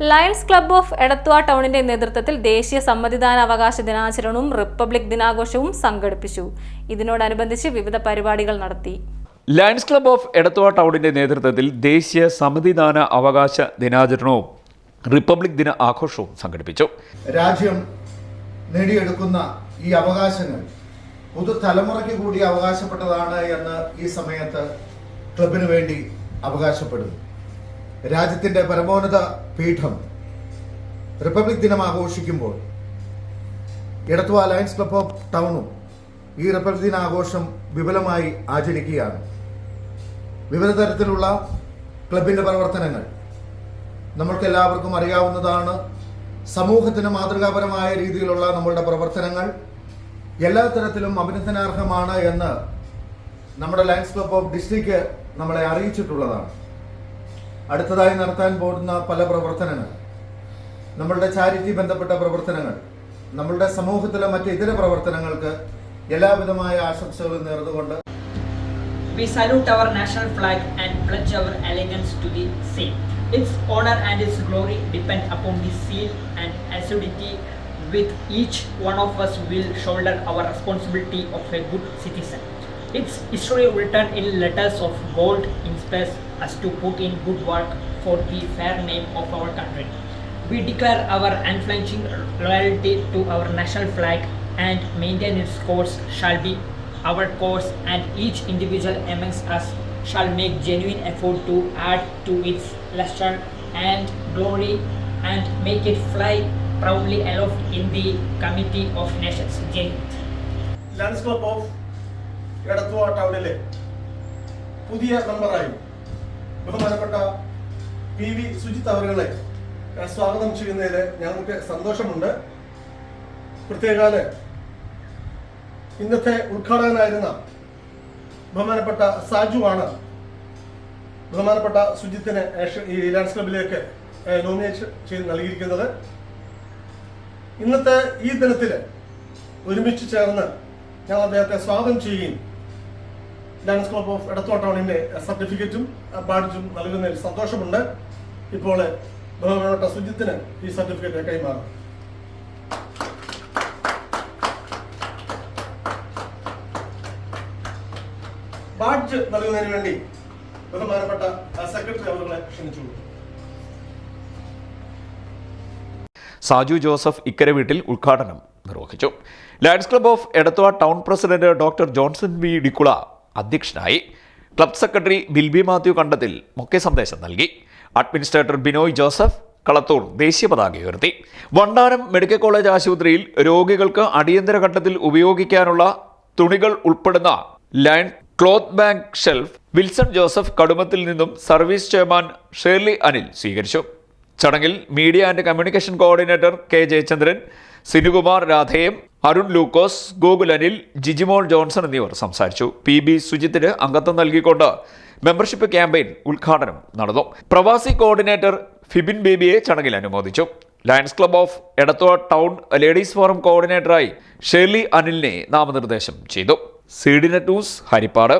Lions club of Edathua ടൗണിന്റെ നേതൃത്വത്തിൽ ദേശീയ സമ്മതിദാന അവകാശ ദിനാചരണവും റിപ്പബ്ലിക് ദിനാഘോഷവും സംഘടിപ്പിച്ചു. ഇതിനോടനുബന്ധിച്ച് വിവിധ പരിപാടികൾ നടത്തി. ലയൺസ് ക്ലബ്ബ് ഓഫ് എടത്വ ടൗണിന്റെ നേതൃത്വത്തിൽ ദേശീയ സമ്മതിദാന അവകാശ ദിനാചരണവും റിപ്പബ്ലിക് ദിന ആഘോഷവും സംഘടിപ്പിച്ചു. രാജ്യം നേടിയെടുക്കുന്ന ഈ അവകാശങ്ങൾ പുതുതലമുറയ്ക്ക് കൂടി അവകാശപ്പെട്ടതാണ് എന്ന് ഈ സമയത്ത് ക്ലബിന് വേണ്ടി അവകാശപ്പെടുന്നു. രാജ്യത്തിന്റെ പരമോന്നത പീഠം റിപ്പബ്ലിക് ദിനം ആഘോഷിക്കുമ്പോൾ ഇടത്വ അലയൻസ് ക്ലബ് ഓഫ് ടൗണും ഈ റിപ്പബ്ലിക് ദിന ആഘോഷം വിപുലമായി ആചരിക്കുകയാണ്. വിവിധ തരത്തിലുള്ള ക്ലബിന്റെ പ്രവർത്തനങ്ങൾ നമ്മൾക്ക് എല്ലാവർക്കും അറിയാവുന്നതാണ്. സമൂഹത്തിന് മാതൃകാപരമായ രീതിയിലുള്ള നമ്മളുടെ പ്രവർത്തനങ്ങൾ എല്ലാ തരത്തിലും അഭിനന്ദനാർഹമാണ് എന്ന് നമ്മുടെ ലയൺസ് ക്ലബ് ഓഫ് ഡിസ്ട്രിക്ട് നമ്മളെ അറിയിച്ചിട്ടുള്ളതാണ്. അടുത്തതായി നടത്താൻ പോകുന്ന പല പ്രവർത്തനങ്ങൾ നമ്മളുടെ ചാരിറ്റി ബന്ധപ്പെട്ട പ്രവർത്തനങ്ങൾ നമ്മളുടെ സമൂഹത്തിലെ മറ്റ് ഇതര പ്രവർത്തനങ്ങൾക്ക് എല്ലാവിധമായ ആശംസകളും നേർന്നുകൊണ്ട് We salute our national flag and pledge our allegiance to the same. Its honor and its glory depend upon the zeal and assiduity with each one of us will shoulder our responsibility of a good citizen. Its history written in letters of gold in space, as to put in good work for the fair name of our country. We declare our unflinching loyalty to our national flag and maintain its course shall be our course and each individual amongst us shall make genuine effort to add to its luster and glory and make it fly proudly aloft in the Committee of Nations. Jai Lions of Edathua ടൗണിലെ പുതിയ മെമ്പറായി ബഹുമാനപ്പെട്ട P V Sujith അവരുകളെ സ്വാഗതം ചെയ്യുന്നതിൽ ഞങ്ങൾക്ക് സന്തോഷമുണ്ട്. പ്രത്യേകാൽ ഇന്നത്തെ ഉദ്ഘാടകനായിരുന്ന ബഹുമാനപ്പെട്ട സാജു ആണ് ബഹുമാനപ്പെട്ട സുജിത്തിനെ ഈ ലയൺസ് ക്ലബിലേക്ക് നോമിനേഷൻ ചെയ്ത് നൽകിയിരിക്കുന്നത്. ഇന്നത്തെ ഈ ദിനത്തിൽ ഒരുമിച്ച് ചേർന്ന് ഞങ്ങൾ അദ്ദേഹത്തെ സ്വാഗതം ചെയ്യുകയും ലയൺസ് ക്ലബ് ഓഫ് എടത്വ ടൗണിന്റെ സർട്ടിഫിക്കറ്റും ബാഡ്ജും നൽകുന്നതിൽ സന്തോഷമുണ്ട്. ഇപ്പോൾ ബഹുമാനപ്പെട്ട സുജിത്തിന് ഈ സർട്ടിഫിക്കറ്റ് കൈമാറും. ബാഡ്ജ് നൽകുന്നതിന് വേണ്ടി ബഹുമാനപ്പെട്ട സെക്രട്ടറി അവരുടെ ക്ഷണിച്ചു സാജു ജോസഫ് ഇക്കര വീട്ടിൽ ഉദ്ഘാടനം നിർവഹിച്ചു. Lions Club of Edathua town president doctor Johnson V Dikkula അധ്യക്ഷനായി ക്ലബ് സെക്രട്ടറി ബിൽബി മാത്യു കണ്ടത്തിൽ മുഖ്യ സന്ദേശം നൽകി. അഡ്മിനിസ്ട്രേറ്റർ ബിനോയ് ജോസഫ് കളത്തൂർ ദേശീയ പതാക ഉയർത്തി. വണ്ടാനം മെഡിക്കൽ കോളേജ് ആശുപത്രിയിൽ രോഗികൾക്ക് അടിയന്തര ഘട്ടത്തിൽ ഉപയോഗിക്കാനുള്ള തുണികൾ ഉൾപ്പെടുന്ന line cloth bank shelf Wilson Joseph Kadumathil നിന്നും സർവീസ് ചെയർമാൻ ഷേർലി അനിൽ സ്വീകരിച്ചു. ചടങ്ങിൽ media and communication coordinator K Jayachandran Sinukumar Radheyam Arun Lukose Gokul Anil Jijimol Johnson എന്നിവർ സംസാരിച്ചു. പി ബി സുജിത്തിന് അംഗത്വം നൽകിക്കൊണ്ട് മെമ്പർഷിപ്പ് ക്യാമ്പയിൻ ഉദ്ഘാടനം നടന്നു. പ്രവാസി കോർഡിനേറ്റർ ഫിബിൻ ബേബിയെ ചടങ്ങിൽ അനുമോദിച്ചു. Lions Club of Edathua town ladies forum കോർഡിനേറ്ററായി Shirley അനിലിനെ നാമനിർദ്ദേശം ചെയ്തു. സീഡിനെ ന്യൂസ് ഹരിപ്പാട്.